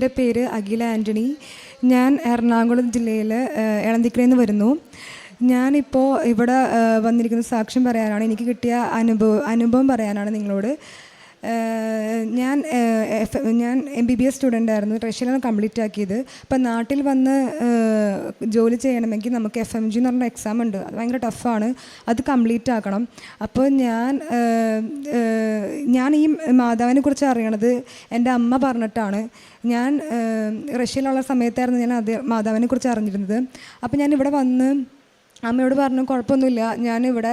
എന്റെ പേര് അഖില ആന്റണി ഞാൻ എറണാകുളം ജില്ലയിൽ എളന്തിക്കരയിൽ നിന്ന് വരുന്നു. ഞാനിപ്പോൾ ഇവിടെ വന്നിരിക്കുന്ന സാക്ഷ്യം പറയാനാണ് എനിക്ക് കിട്ടിയ അനുഭവം അനുഭവം പറയാനാണ് നിങ്ങളോട്. ഞാൻ ഞാൻ M B B S student ആയിരുന്നു. റഷ്യയിലാണ് കംപ്ലീറ്റ് ആക്കിയത്. അപ്പം നാട്ടിൽ വന്ന് ജോലി ചെയ്യണമെങ്കിൽ നമുക്ക് എഫ് എം ജി എന്ന് പറഞ്ഞ എക്സാം ഉണ്ട്. അത് ഭയങ്കര ടഫാണ് അത് കംപ്ലീറ്റ് ആക്കണം. അപ്പോൾ ഞാൻ ഞാൻ ഈ മാതാവിനെ കുറിച്ച് അറിയണത് എന്റെ അമ്മ പറഞ്ഞിട്ടാണ്. ഞാൻ റഷ്യയിലുള്ള സമയത്തായിരുന്നു ഞാൻ അത് മാതാവിനെ കുറിച്ച് അറിഞ്ഞിരുന്നത്. അപ്പോൾ ഞാൻ ഇവിടെ വന്ന് അമ്മയോട് പറഞ്ഞു കുഴപ്പമൊന്നുമില്ല. ഞാനിവിടെ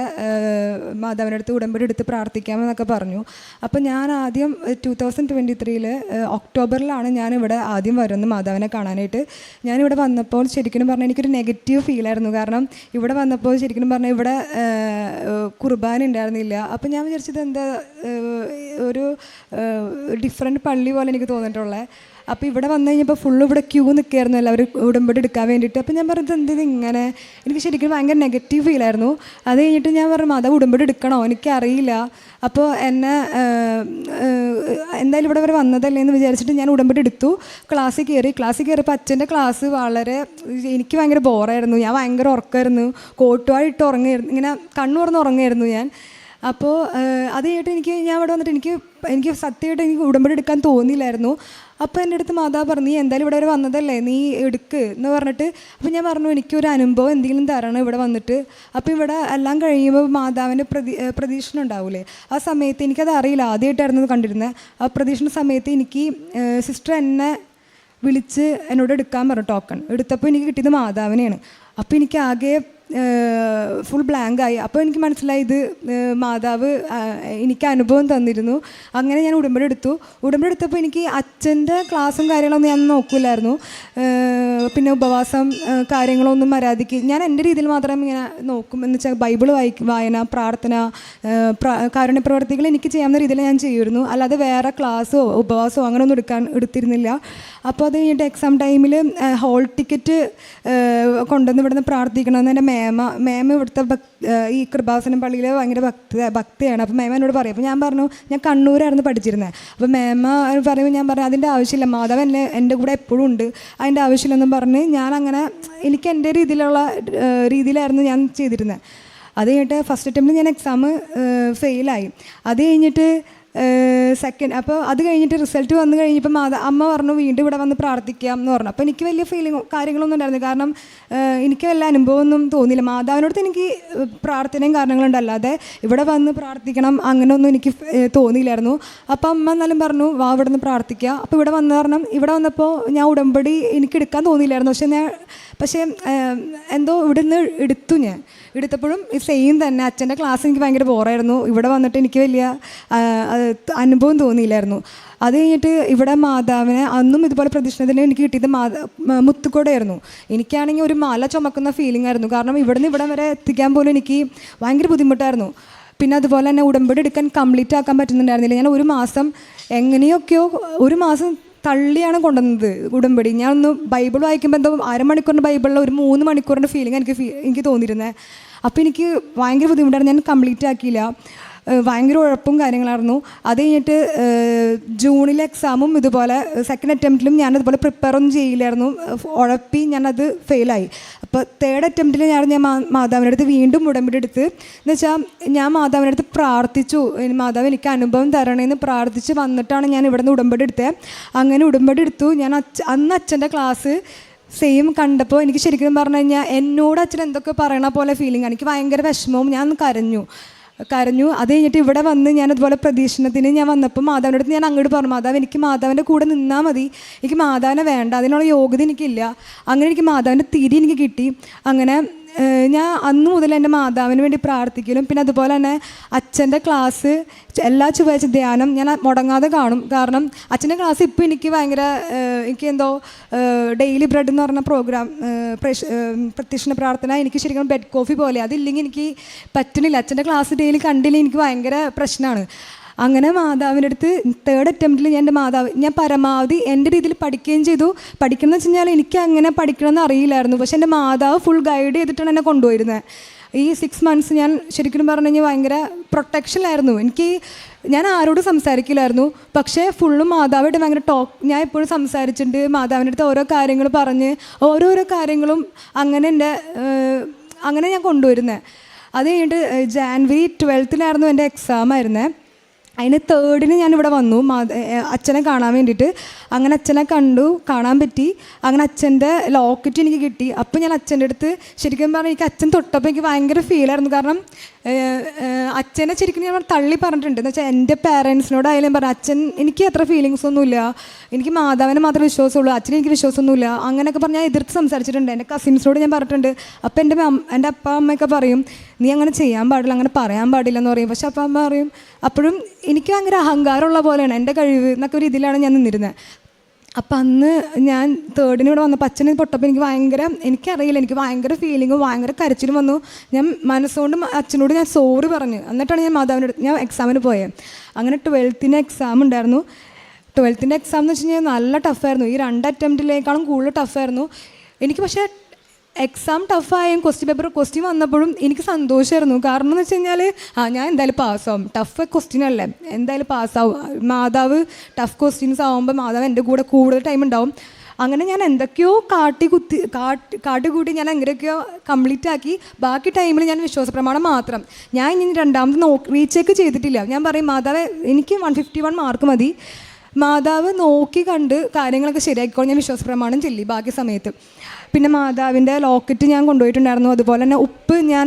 മാതാവിന്റെ അടുത്ത് ഉടമ്പടി എടുത്ത് പ്രാർത്ഥിക്കാമെന്നൊക്കെ പറഞ്ഞു. അപ്പോൾ ഞാൻ ആദ്യം ടു തൗസൻഡ് ട്വന്റി ത്രീയിൽ ഒക്ടോബറിലാണ് ഞാനിവിടെ ആദ്യം വരുന്നത് മാതാവിനെ കാണാനായിട്ട്. ഞാനിവിടെ വന്നപ്പോൾ ശരിക്കും പറഞ്ഞാൽ എനിക്കൊരു നെഗറ്റീവ് ഫീലായിരുന്നു കാരണം ഇവിടെ വന്നപ്പോൾ ശരിക്കും പറഞ്ഞാൽ ഇവിടെ കുർബാന ഉണ്ടായിരുന്നില്ല. അപ്പോൾ ഞാൻ വിചാരിച്ചത് എന്താ ഒരു ഡിഫറെന്റ് പള്ളി പോലെ എനിക്ക് തോന്നിയിട്ടുള്ളത് അപ്പോൾ ഇവിടെ വന്നു കഴിഞ്ഞപ്പോൾ ഫുള്ള് ഇവിടെ ക്യൂ നിൽക്കുകയായിരുന്നു എല്ലാവരും ഉടമ്പടി എടുക്കാൻ വേണ്ടിയിട്ട്. അപ്പോൾ ഞാൻ പറഞ്ഞത് എന്ത് ഇങ്ങനെ? എനിക്ക് ശരിക്കും ഭയങ്കര നെഗറ്റീവ് ഫീലായിരുന്നു അത് കഴിഞ്ഞിട്ട് ഞാൻ പറഞ്ഞു മാതാവ് ഉടമ്പടി എടുക്കണോ? എനിക്കറിയില്ല. അപ്പോൾ എന്നെ എന്തായാലും ഇവിടെ വരെ വന്നതല്ലേ എന്ന് വിചാരിച്ചിട്ട് ഞാൻ ഉടമ്പടി എടുത്തു. ക്ലാസ്സിൽ കയറി ക്ലാസ്സിൽ കയറിയപ്പോൾ അച്ഛന്റെ ക്ലാസ് വളരെ എനിക്ക് ഭയങ്കര ബോറായിരുന്നു ഞാൻ ഭയങ്കര ഉറക്കമായിരുന്നു കോട്ടുവായിട്ട് ഉറങ്ങിയിരുന്നു. ഇങ്ങനെ കണ്ണു തുറന്ന് ഉറങ്ങായിരുന്നു ഞാൻ. അപ്പോൾ അത് കഴിഞ്ഞിട്ട് എനിക്ക് ഞാൻ അവിടെ വന്നിട്ട് എനിക്ക് എനിക്ക് സത്യമായിട്ട് എനിക്ക് ഉടമ്പടി എടുക്കാൻ തോന്നിയില്ലായിരുന്നു. അപ്പോൾ എന്റെ അടുത്ത് മാതാവ് പറഞ്ഞു നീ എന്തായാലും ഇവിടെ വരെ വന്നതല്ലേ? നീ എടുക്ക്. എന്ന് പറഞ്ഞിട്ട് അപ്പോൾ ഞാൻ പറഞ്ഞു എനിക്കൊരു അനുഭവം എന്തെങ്കിലും തരണം ഇവിടെ വന്നിട്ട്. അപ്പോൾ ഇവിടെ എല്ലാം കഴിയുമ്പോൾ മാതാവിന്റെ പ്രതി പ്രതീക്ഷ ഉണ്ടാവില്ലേ ആ സമയത്ത് എനിക്കത് അറിയില്ല. ആദ്യമായിട്ടായിരുന്നു കണ്ടിരുന്നത്. ആ പ്രതീക്ഷണ സമയത്ത് എനിക്ക് സിസ്റ്റർ എന്നെ വിളിച്ച് എന്നോട് എടുക്കാൻ പറഞ്ഞു ടോക്കൺ. എടുത്തപ്പോൾ എനിക്ക് കിട്ടിയത് മാതാവിനെയാണ്. അപ്പോൾ എനിക്ക് ആകെ ഫുൾ ബ്ലാങ്ക് ആയി. അപ്പോൾ എനിക്ക് മനസ്സിലായി ഇത് മാതാവ് എനിക്ക് അനുഭവം തന്നിരുന്നു. അങ്ങനെ ഞാൻ ഉടമ്പടി എടുത്തു. ഉടമ്പടി എടുത്തപ്പോൾ എനിക്ക് അച്ഛന്റെ ക്ലാസ്സും കാര്യങ്ങളൊന്നും ഞാൻ നോക്കില്ലായിരുന്നു പിന്നെ ഉപവാസം കാര്യങ്ങളൊന്നും മര്യാദയ്ക്ക് ഞാൻ എന്റെ രീതിയിൽ മാത്രം ഇങ്ങനെ നോക്കും. എന്ന് വെച്ചാൽ ബൈബിൾ വായി വായന പ്രാർത്ഥന കാരുണ്യ പ്രവർത്തികൾ എനിക്ക് ചെയ്യാവുന്ന രീതിയിൽ ഞാൻ ചെയ്യുമായിരുന്നു. അല്ലാതെ വേറെ ക്ലാസ്സോ ഉപവാസമോ അങ്ങനെയൊന്നും എടുക്കാൻ എടുത്തിരുന്നില്ല. അപ്പോൾ അത് കഴിഞ്ഞിട്ട് എക്സാം ടൈമിൽ ഹോൾ ടിക്കറ്റ് കൊണ്ടുവന്ന് ഇവിടുന്ന് പ്രാർത്ഥിക്കണമെന്ന് എന്റെ മേമ മേമ ഇവിടുത്തെ ഈ കൃപാസനം പള്ളിയിൽ ഭയങ്കര ഭക്തി ഭക്തിയാണ്. അപ്പോൾ മേമ എന്നോട് പറയും. അപ്പോൾ ഞാൻ പറഞ്ഞു ഞാൻ കണ്ണൂരായിരുന്നു പഠിച്ചിരുന്നത് അപ്പോൾ മേമ പറയുമ്പോൾ ഞാൻ പറഞ്ഞു അതിന്റെ ആവശ്യമില്ല. മാധവൻ എന്നെ എന്റെ കൂടെ എപ്പോഴും ഉണ്ട്. അതിന്റെ ആവശ്യമില്ലെന്നും പറഞ്ഞ് ഞാൻ അങ്ങനെ എനിക്ക് എന്റെ രീതിയിലുള്ള രീതിയിലായിരുന്നു ഞാൻ ചെയ്തിരുന്നത് അത് കഴിഞ്ഞിട്ട് ഫസ്റ്റ് അറ്റംപ്റ്റിൽ ഞാൻ എക്സാം ഫെയിലായി അത് കഴിഞ്ഞിട്ട് സെക്കൻഡ് അപ്പോൾ അത് കഴിഞ്ഞിട്ട് റിസൾട്ട് വന്നു കഴിഞ്ഞപ്പോൾ അമ്മ പറഞ്ഞു വീണ്ടും ഇവിടെ വന്ന് പ്രാർത്ഥിക്കാം എന്ന് പറഞ്ഞു. അപ്പോൾ എനിക്ക് വലിയ ഫീലിംഗ് കാര്യങ്ങളൊന്നും ഉണ്ടായിരുന്നു കാരണം എനിക്ക് വല്ല അനുഭവമൊന്നും തോന്നിയില്ല. മാതാവിനോടത്ത് എനിക്ക് പ്രാർത്ഥനയും കാരണങ്ങളുണ്ട് അല്ലാതെ ഇവിടെ വന്ന് പ്രാർത്ഥിക്കണം അങ്ങനെയൊന്നും എനിക്ക് തോന്നിയില്ലായിരുന്നു. അപ്പോൾ അമ്മ എന്നാലും പറഞ്ഞു വാ ഇവിടെ നിന്ന് പ്രാർത്ഥിക്കുക അപ്പോൾ ഇവിടെ വന്ന കാരണം ഇവിടെ വന്നപ്പോൾ ഞാൻ ഉടമ്പടി എനിക്ക് എടുക്കാൻ തോന്നിയില്ലായിരുന്നു. പക്ഷേ ഞാൻ പക്ഷേ എന്തോ എന്തോ ഇവിടുന്ന് എടുത്തു ഞാൻ. എടുത്തപ്പോഴും ഈ സെയിം തന്നെ. അച്ഛന്റെ ക്ലാസ് എനിക്ക് ഭയങ്കര ബോറായിരുന്നു ഇവിടെ വന്നിട്ട് എനിക്ക് വലിയ അനുഭവം തോന്നിയില്ലായിരുന്നു. അത് കഴിഞ്ഞിട്ട് ഇവിടെ മാതാവിനെ അന്നും ഇതുപോലെ പ്രദക്ഷിണത്തിന് എനിക്ക് കിട്ടിയത് മാതാ മ- മുത്തുക്കോടായിരുന്നു. എനിക്കാണെങ്കിൽ ഒരു മാല ചുമക്കുന്ന ഫീലിംഗ് ആയിരുന്നു. കാരണം ഇവിടുന്ന് ഇവിടെ വരെ എത്തിക്കാൻ പോലും എനിക്ക് ഭയങ്കര ബുദ്ധിമുട്ടായിരുന്നു. പിന്നെ അതുപോലെ തന്നെ ഉടമ്പടി എടുക്കാൻ കംപ്ലീറ്റ് ആക്കാൻ പറ്റുന്നുണ്ടായിരുന്നില്ല. ഞാൻ ഒരു മാസം എങ്ങനെയൊക്കെയോ ഒരു മാസം തള്ളിയാണ് കൊണ്ടുവന്നത് ഉടമ്പടി. ഞാൻ ഒന്ന് ബൈബിൾ വായിക്കുമ്പോൾ എന്തോ അരമണിക്കൂറിന്റെ ബൈബിളിൽ ഒരു മൂന്ന് മണിക്കൂറിന്റെ ഫീലിംഗ് എനിക്ക് എനിക്ക് തോന്നിയിരുന്നത് അപ്പോൾ എനിക്ക് ഭയങ്കര ബുദ്ധിമുട്ടാണ്. ഞാൻ കംപ്ലീറ്റ് ആക്കിയില്ല. ഭയങ്കര ഉഴപ്പും കാര്യങ്ങളായിരുന്നു. അത് കഴിഞ്ഞിട്ട് ജൂണിലെ എക്സാമും ഇതുപോലെ സെക്കൻഡ് അറ്റംപ്റ്റിലും ഞാൻ അതുപോലെ പ്രിപ്പയർ ഒന്നും ചെയ്യില്ലായിരുന്നു. ഉഴപ്പി ഞാനത് ഫെയിലായി അപ്പോൾ തേർഡ് അറ്റംപ്റ്റിൽ ഞാൻ ഞാൻ മാതാവിന്റെ അടുത്ത് വീണ്ടും ഉടമ്പടി എടുത്ത്. എന്ന് വെച്ചാൽ ഞാൻ മാതാവിന്റെ അടുത്ത് പ്രാർത്ഥിച്ചു. മാതാവ് എനിക്ക് അനുഭവം തരണേന്ന് പ്രാർത്ഥിച്ച് വന്നിട്ടാണ് ഞാൻ ഇവിടെ നിന്ന് ഉടമ്പടി എടുത്തത് അങ്ങനെ ഉടമ്പടി എടുത്തു. ഞാൻ അച്ഛ അന്ന് അച്ഛന്റെ ക്ലാസ് സെയിം കണ്ടപ്പോൾ എനിക്ക് ശരിക്കും പറഞ്ഞു കഴിഞ്ഞാൽ എന്നോട് അച്ഛൻ എന്തൊക്കെ പറയണ പോലെ ഫീലിംഗ് എനിക്ക് ഭയങ്കര വിഷമവും. ഞാൻ കരഞ്ഞു. കരഞ്ഞു. അത് കഴിഞ്ഞിട്ട് ഇവിടെ വന്ന് ഞാൻ അതുപോലെ പ്രതീക്ഷണത്തിന് ഞാൻ വന്നപ്പോൾ മാതാവിന്റെ അടുത്ത് ഞാൻ അങ്ങോട്ട് പറഞ്ഞു മാതാവ് എനിക്ക് മാതാവിന്റെ കൂടെ നിന്നാൽ മതി. എനിക്ക് മാതാവിനെ വേണ്ട. അതിനുള്ള യോഗ്യത എനിക്കില്ല. അങ്ങനെ എനിക്ക് മാതാവിന്റെ തിരി എനിക്ക് കിട്ടി. അങ്ങനെ ഞാൻ അന്ന് മുതൽ എന്റെ മാതാവിന് വേണ്ടി പ്രാർത്ഥിക്കലും പിന്നെ അതുപോലെ തന്നെ അച്ഛന്റെ ക്ലാസ് എല്ലാ ചൊവ്വാഴ്ച ധ്യാനം ഞാൻ മുടങ്ങാതെ കാണും. കാരണം അച്ഛന്റെ ക്ലാസ് ഇപ്പോൾ എനിക്ക് ഭയങ്കര എനിക്ക് എന്തോ ഡെയിലി ബ്രെഡ് എന്ന് പറഞ്ഞ പ്രോഗ്രാം പ്രത്യക്ഷണ പ്രാർത്ഥന എനിക്ക് ശരിക്കും ബെഡ് കോഫി പോലെ. അതില്ലെങ്കിൽ എനിക്ക് പറ്റണില്ല അച്ഛന്റെ ക്ലാസ് ഡെയിലി കണ്ടില്ലെങ്കിൽ എനിക്ക് ഭയങ്കര പ്രശ്നമാണ്. അങ്ങനെ മാതാവിന്റെ അടുത്ത് തേർഡ് അറ്റംപ്റ്റിൽ ഞാൻ എന്റെ മാതാവ് ഞാൻ പരമാവധി എന്റെ രീതിയിൽ പഠിക്കുകയും ചെയ്തു. പഠിക്കണം വെച്ച് കഴിഞ്ഞാൽ എനിക്ക് അങ്ങനെ പഠിക്കണമെന്ന് അറിയില്ലായിരുന്നു. പക്ഷെ എന്റെ മാതാവ് ഫുൾ ഗൈഡ് ചെയ്തിട്ടാണ് എന്നെ കൊണ്ടുപോയിരുന്നത് ഈ സിക്സ് മന്ത്സ് ഞാൻ ശരിക്കും പറഞ്ഞു കഴിഞ്ഞാൽ ഭയങ്കര പ്രൊട്ടക്ഷനിലായിരുന്നു എനിക്ക് ഞാൻ ആരോടും സംസാരിക്കില്ലായിരുന്നു. പക്ഷേ ഫുള്ളും മാതാവായിട്ട് ഭയങ്കര ടോക്ക് ഞാൻ എപ്പോഴും സംസാരിച്ചിട്ടുണ്ട്. മാതാവിന്റെ അടുത്ത് ഓരോ കാര്യങ്ങൾ പറഞ്ഞ് ഓരോരോ കാര്യങ്ങളും അങ്ങനെ എന്റെ അങ്ങനെ ഞാൻ കൊണ്ടുവരുന്നത് അത് കഴിഞ്ഞിട്ട് ജാൻവരി ട്വൽത്തിനായിരുന്നു എന്റെ എക്സാം ആയിരുന്നത് അതിന് തേർഡിന് ഞാൻ ഇവിടെ വന്നു. അച്ഛനെ കാണാൻ വേണ്ടിയിട്ട്. അങ്ങനെ അച്ഛനെ കണ്ടു. കാണാൻ പറ്റി. അങ്ങനെ അച്ഛന്റെ ലോക്കറ്റ് എനിക്ക് കിട്ടി. അപ്പോൾ ഞാൻ അച്ഛന്റെ അടുത്ത് ശരിക്കും പറഞ്ഞാൽ എനിക്ക് അച്ഛൻ തൊട്ടപ്പോൾ എനിക്ക് ഭയങ്കര ഫീലായിരുന്നു കാരണം അച്ഛനെ ശരിക്കും ഞാൻ തള്ളി പറഞ്ഞിട്ടുണ്ട്. എന്ന് വെച്ചാൽ എന്റെ പേരൻസിനോടായാലും പറഞ്ഞു അച്ഛൻ എനിക്ക് അത്ര ഫീലിങ്സ് ഒന്നുമില്ല. എനിക്ക് മാതാവിനെ മാത്രമേ വിശ്വാസമുള്ളൂ. അച്ഛനെ എനിക്ക് വിശ്വാസമൊന്നുമില്ല. അങ്ങനെയൊക്കെ പറഞ്ഞ് ഞാൻ എതിർത്ത് സംസാരിച്ചിട്ടുണ്ട്. എന്റെ കസിൻസിനോട് ഞാൻ പറഞ്ഞിട്ടുണ്ട്. അപ്പോൾ എന്റെ എന്റെ അപ്പ അമ്മയൊക്കെ പറയും നീ അങ്ങനെ ചെയ്യാൻ പാടില്ല അങ്ങനെ പറയാൻ പാടില്ല എന്ന് പറയും. പക്ഷെ അപ്പം അമ്മ പറയും അപ്പോഴും എനിക്ക് ഭയങ്കര അഹങ്കാരമുള്ള പോലെയാണ്. എന്റെ കഴിവ് എന്നൊക്കെ ഒരു ഇതിലാണ് ഞാൻ നിന്നിരുന്നത്. അപ്പം അന്ന് ഞാൻ തേർഡിന് ഇവിടെ വന്നപ്പോൾ അച്ഛനെ പൊട്ടപ്പോൾ എനിക്ക് ഭയങ്കര എനിക്കറിയില്ല എനിക്ക് ഭയങ്കര ഫീലിങ്ങും ഭയങ്കര കരച്ചിലും വന്നു. ഞാൻ മനസ്സുകൊണ്ട് അച്ഛനോട് ഞാൻ സോറി പറഞ്ഞു. എന്നിട്ടാണ് ഞാൻ മാതാവിന്റെ ഞാൻ എക്സാമിന് പോയത് അങ്ങനെ ട്വൽത്തിന് എക്സാം ഉണ്ടായിരുന്നു. ട്വൽത്തിന്റെ എക്സാം എന്ന് വെച്ച് കഴിഞ്ഞാൽ നല്ല ടഫായിരുന്നു ഈ രണ്ട് അറ്റംപ്റ്റിലേക്കാളും കൂടുതൽ ടഫായിരുന്നു എനിക്ക് പക്ഷേ എക്സാം ടഫായും ക്വസ്റ്റ്യൻ പേപ്പർ ക്വസ്റ്റ്യൻ വന്നപ്പോഴും എനിക്ക് സന്തോഷമായിരുന്നു കാരണം എന്ന് വെച്ച് കഴിഞ്ഞാൽ ആ ഞാൻ എന്തായാലും പാസ്സാവും ടഫ് ക്വസ്റ്റ്യൻ അല്ലേ? എന്തായാലും പാസ്സാവും മാതാവ് ടഫ് ക്വസ്റ്റ്യൻസ് ആകുമ്പോൾ മാതാവ് എന്റെ കൂടെ കൂടുതൽ ടൈം ഉണ്ടാവും. അങ്ങനെ ഞാൻ എന്തൊക്കെയോ കാട്ടി കുത്തി കാട്ടി കാട്ടിക്കൂട്ടി ഞാൻ എങ്ങനെയൊക്കെയോ കംപ്ലീറ്റ് ആക്കി. ബാക്കി ടൈമിൽ ഞാൻ വിശ്വാസ പ്രമാണം മാത്രം. ഞാൻ ഇനി രണ്ടാമത് നോ റീചെക്ക് ചെയ്തിട്ടില്ല. ഞാൻ പറയും മാതാവ് എനിക്ക് വൺ ഫിഫ്റ്റി വൺ മാർക്ക് മതി. മാതാവ് നോക്കി കണ്ട് കാര്യങ്ങളൊക്കെ ശരിയാക്കിക്കോളും. ഞാൻ വിശ്വാസ പ്രമാണം ചൊല്ലി ബാക്കി സമയത്ത്. പിന്നെ മാതാവിന്റെ ലോക്കറ്റ് ഞാൻ കൊണ്ടുപോയിട്ടുണ്ടായിരുന്നു. അതുപോലെ തന്നെ ഉപ്പ് ഞാൻ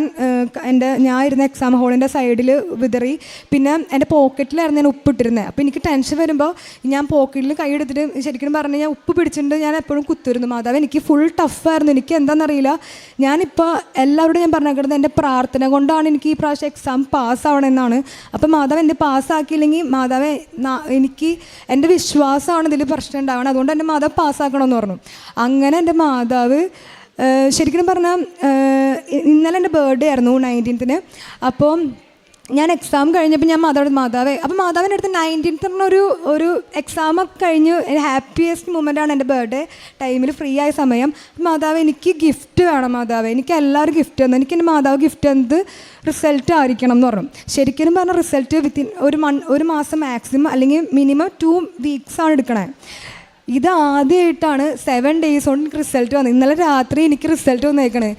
എന്റെ ഞാൻ ഇരുന്ന എക്സാം ഹോളിന്റെ സൈഡിൽ വിതറി. പിന്നെ എന്റെ പോക്കറ്റിലായിരുന്നു ഞാൻ ഉപ്പ് ഇട്ടിരുന്നത്. അപ്പോൾ എനിക്ക് ടെൻഷൻ വരുമ്പോൾ ഞാൻ പോക്കറ്റിൽ കൈ എടുത്തിട്ട് ശരിക്കും പറഞ്ഞു ഞാൻ ഉപ്പ് പിടിച്ചിട്ട് ഞാൻ എപ്പോഴും കുത്തിരുന്നു മാതാവ് എനിക്ക് ഫുൾ ടഫായിരുന്നു എനിക്ക് എന്താണെന്നറിയില്ല. ഞാനിപ്പോൾ എല്ലാവരോടും ഞാൻ പറഞ്ഞേക്കുന്നത് എന്റെ പ്രാർത്ഥന കൊണ്ടാണ് എനിക്ക് ഈ പ്രാവശ്യം എക്സാം പാസ്സാവണമെന്നാണ് അപ്പോൾ മാതാവ് എന്റെ പാസ്സാക്കിയില്ലെങ്കിൽ മാതാവ് എനിക്ക് എന്റെ വിശ്വാസമാണ് ഇതിൽ പ്രശ്നം ഉണ്ടാവണം അതുകൊണ്ട് എന്റെ മാതാവ് പാസ്സാക്കണമെന്ന് പറഞ്ഞു. അങ്ങനെ എന്റെ മാതാവ് ഏഹ്, ശരിക്കും പറഞ്ഞാൽ ഇന്നലെ എന്റെ ബർത്ത്ഡേ ആയിരുന്നു നയന്റീൻത്തിന് അപ്പോൾ ഞാൻ എക്സാം കഴിഞ്ഞപ്പോൾ ഞാൻ മാതാവ് മാതാവേ അപ്പോൾ മാതാവിന്റെ അടുത്ത് നയന്റീൻത്ത് പറഞ്ഞൊരു ഒരു എക്സാം ഒക്കെ കഴിഞ്ഞ് ഹാപ്പിയസ്റ്റ് മൂമെന്റാണ് എന്റെ ബർത്ത്ഡേ ടൈമിൽ ഫ്രീ ആയ സമയം. മാതാവ് എനിക്ക് ഗിഫ്റ്റ് വേണം മാതാവ്. എനിക്ക് എല്ലാവരും ഗിഫ്റ്റ് തന്നു. എനിക്ക് എന്റെ മാതാവ് ഗിഫ്റ്റ് തന്നത് റിസൾട്ട് ആയിരിക്കണം എന്ന് പറഞ്ഞു. ശരിക്കും പറഞ്ഞാൽ റിസൾട്ട് വിത്തിൻ ഒരു മൺ ഒരു മാസം മാക്സിമം അല്ലെങ്കിൽ മിനിമം ടു വീക്സ് ആണ് എടുക്കണേ. ഇത് ആദ്യമായിട്ടാണ് സെവൻ ഡേയ്സ് കൊണ്ട് റിസൾട്ട് വന്നത്. ഇന്നലെ രാത്രി എനിക്ക് റിസൾട്ട് വന്നേക്കണേ.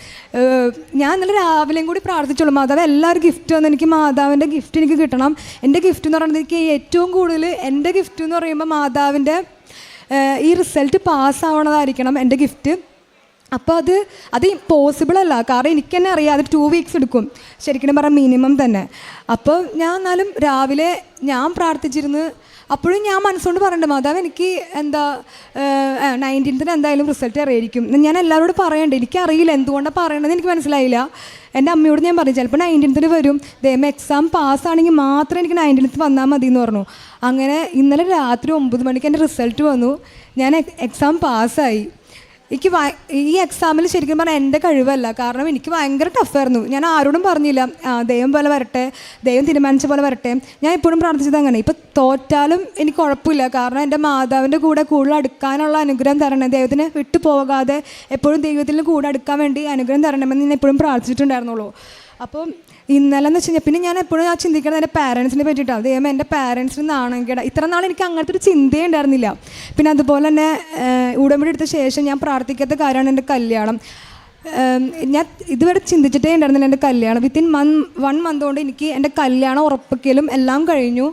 ഞാൻ ഇന്നലെ രാവിലെയും കൂടി പ്രാർത്ഥിച്ചോളൂ മാതാവ് എല്ലാവരും ഗിഫ്റ്റ് വന്ന് എനിക്ക് മാതാവിന്റെ ഗിഫ്റ്റ് എനിക്ക് കിട്ടണം. എന്റെ ഗിഫ്റ്റ് എന്ന് പറയുന്നത് എനിക്ക് ഏറ്റവും കൂടുതൽ എന്റെ ഗിഫ്റ്റ് എന്ന് പറയുമ്പോൾ മാതാവിന്റെ ഈ റിസൾട്ട് പാസ്സാവണതായിരിക്കണം എന്റെ ഗിഫ്റ്റ് അപ്പോൾ അത് അത് പോസിബിൾ അല്ല. കാരണം എനിക്ക് തന്നെ അറിയാം അത് ടു വീക്സ് എടുക്കും. ശരിക്കും പറഞ്ഞാൽ മിനിമം തന്നെ. അപ്പോൾ ഞാൻ എന്നാലും രാവിലെ ഞാൻ പ്രാർത്ഥിച്ചിരുന്ന് അപ്പോഴും ഞാൻ മനസ്സുകൊണ്ട് പറയണ്ട മാതാവ് എനിക്ക് എന്താ നയന്റീൻത്തിന് എന്തായാലും റിസൾട്ട് അറിയായിരിക്കും. ഞാൻ എല്ലാവരോടും പറയണ്ട എനിക്കറിയില്ല എന്തുകൊണ്ടാണ് പറയണതെന്ന് എനിക്ക് മനസ്സിലായില്ല. എന്റെ അമ്മയോട് ഞാൻ പറഞ്ഞു ചിലപ്പോൾ നയന്റീൻത്തിന് വരും ദൈവം എക്സാം പാസ്സാണെങ്കിൽ മാത്രം എനിക്ക് നയന്റീൻത്ത് വന്നാൽ മതി എന്ന് പറഞ്ഞു. അങ്ങനെ ഇന്നലെ രാത്രി ഒമ്പത് മണിക്ക് എന്റെ റിസൾട്ട് വന്നു ഞാൻ എക്സാം പാസ്സായി എനിക്ക് ഈ എക്സാമിൽ ശരിക്കും പറഞ്ഞാൽ എന്റെ കഴിവല്ല. കാരണം എനിക്ക് ഭയങ്കര ടഫായിരുന്നു ഞാൻ ആരോടും പറഞ്ഞില്ല ദൈവം പോലെ വരട്ടെ ദൈവം തീരുമാനിച്ച പോലെ വരട്ടെ. ഞാൻ എപ്പോഴും പ്രാർത്ഥിച്ചത് അങ്ങനെ. ഇപ്പം തോറ്റാലും എനിക്ക് കുഴപ്പമില്ല കാരണം എന്റെ മാതാവിന്റെ കൂടെ കൂടുതൽ അടുക്കാനുള്ള അനുഗ്രഹം തരണം. ദൈവത്തിന് വിട്ടു പോകാതെ എപ്പോഴും ദൈവത്തിൽ കൂടെ അടുക്കാൻ വേണ്ടി അനുഗ്രഹം തരണമെന്ന് ഞാൻ എപ്പോഴും പ്രാർത്ഥിച്ചിട്ടുണ്ടായിരുന്നുള്ളൂ. അപ്പം ഇന്നലെ എന്ന് വെച്ച് കഴിഞ്ഞാൽ പിന്നെ ഞാൻ എപ്പോഴും ഞാൻ ചിന്തിക്കുന്നത് എന്റെ പാരൻസിനെ പറ്റിയിട്ടാണ് അതേ എന്റെ പാരൻസിന് നാണംകേട ഇത്ര നാൾ എനിക്ക് അങ്ങനത്തെ ഒരു ചിന്തയേ ഉണ്ടായിരുന്നില്ല. പിന്നെ അതുപോലെ തന്നെ ഉടമ്പടി എടുത്ത ശേഷം ഞാൻ പ്രാർത്ഥിക്കാത്ത കാര്യമാണ് എന്റെ കല്യാണം. ഞാൻ ഇതുവരെ ചിന്തിച്ചിട്ടേ ഉണ്ടായിരുന്നില്ല എന്റെ കല്യാണം. വിത്തിൻ മന്ത് വൺ മന്ത് കൊണ്ട് എനിക്ക് എന്റെ കല്യാണം ഉറപ്പിക്കലും എല്ലാം കഴിഞ്ഞു.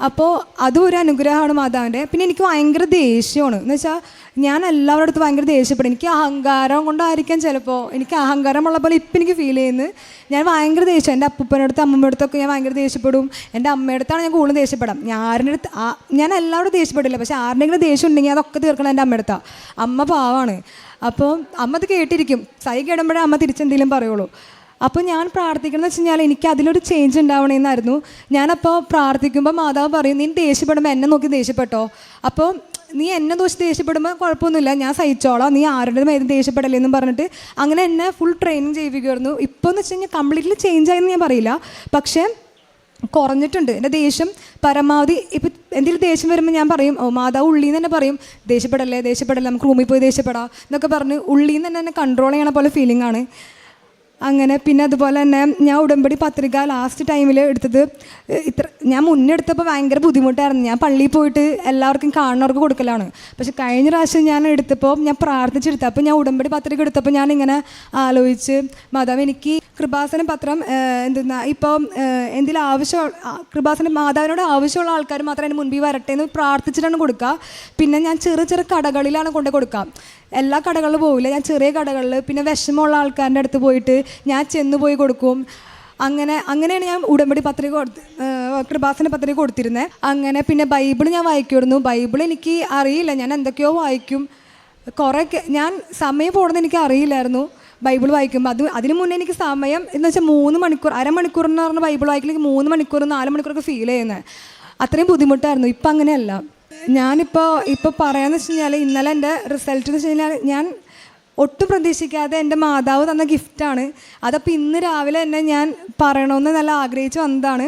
അപ്പോൾ അതും ഒരു അനുഗ്രഹമാണ് മാതാവിന്റെ. പിന്നെ എനിക്ക് ഭയങ്കര ദേഷ്യമാണ്. എന്ന് വെച്ചാൽ ഞാൻ എല്ലാവരുടെ അടുത്ത് ഭയങ്കര ദേഷ്യപ്പെടും. എനിക്ക് അഹങ്കാരം കൊണ്ടായിരിക്കാം ചിലപ്പോൾ എനിക്ക് അഹങ്കാരമുള്ള പോലെ ഇപ്പം എനിക്ക് ഫീൽ ചെയ്യുന്നത്. ഞാൻ ഭയങ്കര ദേഷ്യം. എന്റെ അമ്മമ്മയുടെ അടുത്തൊക്കെ ഞാൻ ഭയങ്കര ദേഷ്യപ്പെടും. എന്റെ അമ്മയുടെ അടുത്താണ് ഞാൻ കൂടുതൽ ദേഷ്യപ്പെടാം. ഞാൻ ആരുടെ അടുത്ത് ഞാൻ എല്ലാവരോടും ദേഷ്യപ്പെടില്ല. പക്ഷേ ആരുടെങ്കിലും ദേഷ്യം ഉണ്ടെങ്കിൽ അതൊക്കെ തീർക്കണം എന്റെ അമ്മയുടെ അടുത്താ. അമ്മ പാവാണ്. അപ്പോൾ അമ്മ അത് കേട്ടിരിക്കും. സൈ കേടുമ്പോഴേ അമ്മ തിരിച്ചെന്തെങ്കിലും പറയുള്ളൂ. അപ്പോൾ ഞാൻ പ്രാർത്ഥിക്കണമെന്ന് വെച്ച് കഴിഞ്ഞാൽ എനിക്ക് അതിലൊരു ചേഞ്ച് ഉണ്ടാവണമെന്നായിരുന്നു ഞാനപ്പോൾ പ്രാർത്ഥിക്കുമ്പോൾ മാതാവ് പറയും നീ ദേഷ്യപ്പെടുമ്പോൾ എന്നെ നോക്കി ദേഷ്യപ്പെട്ടോ? അപ്പോൾ നീ എന്നെ ദോഷി ദേഷ്യപ്പെടുമ്പോൾ കുഴപ്പമൊന്നുമില്ല ഞാൻ സഹിച്ചോളാം. നീ ആരുടെ മേലും ദേഷ്യപ്പെടല്ലേ? എന്ന് പറഞ്ഞിട്ട് അങ്ങനെ എന്നെ ഫുൾ ട്രെയിനിങ് ചെയ്യിപ്പിക്കുമായിരുന്നു ഇപ്പോൾ എന്ന് വെച്ച് കഴിഞ്ഞാൽ കംപ്ലീറ്റ്ലി ചേഞ്ച് ആയെന്ന് ഞാൻ പറയില്ല. പക്ഷേ കുറഞ്ഞിട്ടുണ്ട്. എന്റെ ദേഷ്യം പരമാവധി ഇപ്പം എന്തെങ്കിലും ദേഷ്യം വരുമ്പോൾ ഞാൻ പറയും ഓ മാതാവ് ഉള്ളിൽ നിന്ന് തന്നെ പറയും ദേഷ്യപ്പെടല്ലേ ദേഷ്യപ്പെടല്ലേ നമുക്ക് റൂമിൽ പോയി ദേഷ്യപ്പെടാം എന്നൊക്കെ പറഞ്ഞ് ഉള്ളിൽ നിന്ന് തന്നെ എന്നെ കൺട്രോൾ ചെയ്യണ പോലെ ഫീലിംഗ് ആണ്. അങ്ങനെ പിന്നെ അതുപോലെ തന്നെ ഞാൻ ഉടമ്പടി പത്രിക ലാസ്റ്റ് ടൈമിൽ എടുത്തത് ഇത്ര ഞാൻ മുന്നേ എടുത്തപ്പോൾ ഭയങ്കര ബുദ്ധിമുട്ടായിരുന്നു. ഞാൻ പള്ളിയിൽ പോയിട്ട് എല്ലാവർക്കും കാണുന്നവർക്ക് കൊടുക്കലാണ്. പക്ഷെ കഴിഞ്ഞ പ്രാവശ്യം ഞാൻ എടുത്തപ്പോൾ ഞാൻ പ്രാർത്ഥിച്ചെടുത്ത അപ്പോൾ ഞാൻ ഉടമ്പടി പത്രിക എടുത്തപ്പോൾ ഞാൻ ഇങ്ങനെ ആലോചിച്ച് മാതാവ് എനിക്ക് കൃപാസന പത്രം എന്തെന്നാ ഇപ്പോൾ എന്തെങ്കിലും ആവശ്യം കൃപാസന മാതാവിനോട് ആവശ്യമുള്ള ആൾക്കാർ മാത്രം അതിന് മുൻപിൽ വരട്ടെ എന്ന് പ്രാർത്ഥിച്ചിട്ടാണ് കൊടുക്കുക പിന്നെ ഞാൻ ചെറു ചെറു കടകളിലാണ് കൊണ്ട് കൊടുക്കുക എല്ലാ കടകളിലും പോകില്ല ഞാൻ ചെറിയ കടകളിൽ പിന്നെ വിഷമമുള്ള ആൾക്കാരുടെ അടുത്ത് പോയിട്ട് ഞാൻ ചെന്ന് പോയി കൊടുക്കും. അങ്ങനെ അങ്ങനെയാണ് ഞാൻ ഉടമ്പടി പത്രിക കൊടുത്ത് കൃപാസന പത്രിക കൊടുത്തിരുന്നത് അങ്ങനെ പിന്നെ ബൈബിൾ ഞാൻ വായിക്കുമായിരുന്നു. ബൈബിൾ എനിക്ക് അറിയില്ല. ഞാൻ എന്തൊക്കെയോ വായിക്കും. കുറേ ഞാൻ സമയം പോകണമെന്ന് എനിക്ക് അറിയില്ലായിരുന്നു ബൈബിൾ വായിക്കുമ്പോൾ അത് അതിന് മുന്നേ എനിക്ക് സമയം എന്ന് വെച്ചാൽ മൂന്ന് മണിക്കൂർ അരമണിക്കൂർ എന്ന് പറഞ്ഞ ബൈബിൾ വായിക്കലേക്ക് മൂന്ന് മണിക്കൂർ നാല് മണിക്കൂറൊക്കെ ഫീൽ ചെയ്യുന്നത് അത്രയും ബുദ്ധിമുട്ടായിരുന്നു. ഇപ്പം അങ്ങനെയല്ല ഞാനിപ്പോൾ ഇപ്പോൾ പറയാന്ന് വെച്ച് കഴിഞ്ഞാൽ ഇന്നലെ എന്റെ റിസൾട്ട് എന്ന് വെച്ച് കഴിഞ്ഞാൽ ഞാൻ ഒട്ടും പ്രതീക്ഷിക്കാതെ എന്റെ മാതാവ് തന്ന ഗിഫ്റ്റാണ് അതപ്പോൾ ഇന്ന് രാവിലെ തന്നെ ഞാൻ പറയണമെന്ന് നല്ല ആഗ്രഹിച്ച് വന്നതാണ്.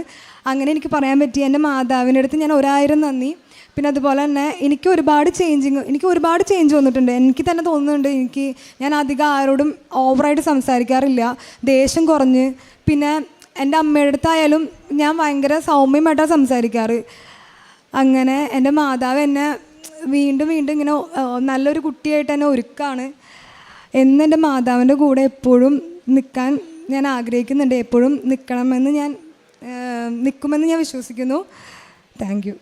അങ്ങനെ എനിക്ക് പറയാൻ പറ്റി. എന്റെ മാതാവിന്റെ അടുത്ത് ഞാൻ ഒരായിരം നന്ദി. പിന്നെ അതുപോലെ തന്നെ എനിക്ക് ഒരുപാട് ചേഞ്ചിങ് എനിക്ക് ഒരുപാട് ചേഞ്ച് വന്നിട്ടുണ്ട്. എനിക്ക് തന്നെ തോന്നുന്നുണ്ട് എനിക്ക് ഞാൻ അധികം ആരോടും ഓവറായിട്ട് സംസാരിക്കാറില്ല. ദേഷ്യം കുറഞ്ഞ്. പിന്നെ എന്റെ അമ്മയുടെ അടുത്തായാലും ഞാൻ ഭയങ്കര സൗമ്യമായിട്ടാണ് സംസാരിക്കാറ്. അങ്ങനെ എന്റെ മാതാവ് എന്നെ വീണ്ടും വീണ്ടും ഇങ്ങനെ നല്ലൊരു കുട്ടിയായിട്ട് എന്നെ ഒരുക്കാണ്. എന്ന് എന്റെ മാതാവിന്റെ കൂടെ എപ്പോഴും നിൽക്കാൻ ഞാൻ ആഗ്രഹിക്കുന്നുണ്ട്. എപ്പോഴും നിൽക്കണമെന്ന് ഞാൻ നിൽക്കുമെന്ന് ഞാൻ വിശ്വസിക്കുന്നു. Thank you